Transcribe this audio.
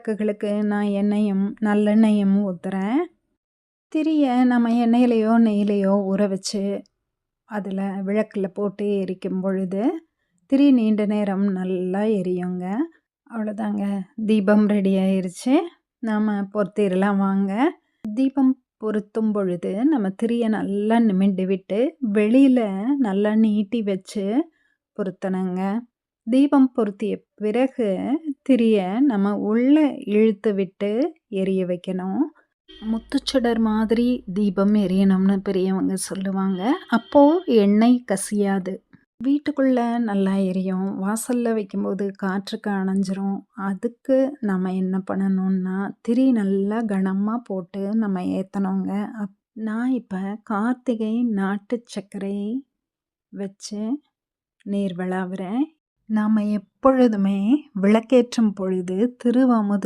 விளக்குகளுக்கு நான் எண்ணெயும் நல்லெண்ணெயும் ஊற்றுறேன் திரியை நம்ம எண்ணெயிலையோ நெய்யிலையோ ஊற வச்சு அதில் விளக்கில் போட்டு எரிக்கும் பொழுது திரி நீண்ட நேரம் நல்லா எரியுங்க. அவ்வளோதாங்க. தீபம் ரெடி ஆயிடுச்சு நாம் பொறுத்திடலாம் வாங்க. தீபம் பொருத்தும் பொழுது நம்ம திரியை நல்லா நிமிண்டு விட்டு வெளியில் நல்லா நீட்டி வச்சு பொருத்தணுங்க. தீபம் பொருத்திய பிறகு திரியை நம்ம உள்ளே இழுத்து விட்டு எரிய வைக்கணும். முத்துச்சுடர் மாதிரி தீபம் எரியணும்னு பெரியவங்க சொல்லுவாங்க. அப்போது எண்ணெய் கசியாது. வீட்டுக்குள்ளே நல்லா எரியும். வாசலில் வைக்கும்போது காற்றுக்கு அணைஞ்சிரும். அதுக்கு நம்ம என்ன பண்ணணும்னா திரி நல்லா கனமாக போட்டு நம்ம ஏற்றணுங்க அப் நான் இப்போ கார்த்திகை நாட்டு சர்க்கரை வச்சு நீர் விளாவுறேன். நாம் எப்பொழுதுமே விளக்கேற்றும் பொழுது திருவமுது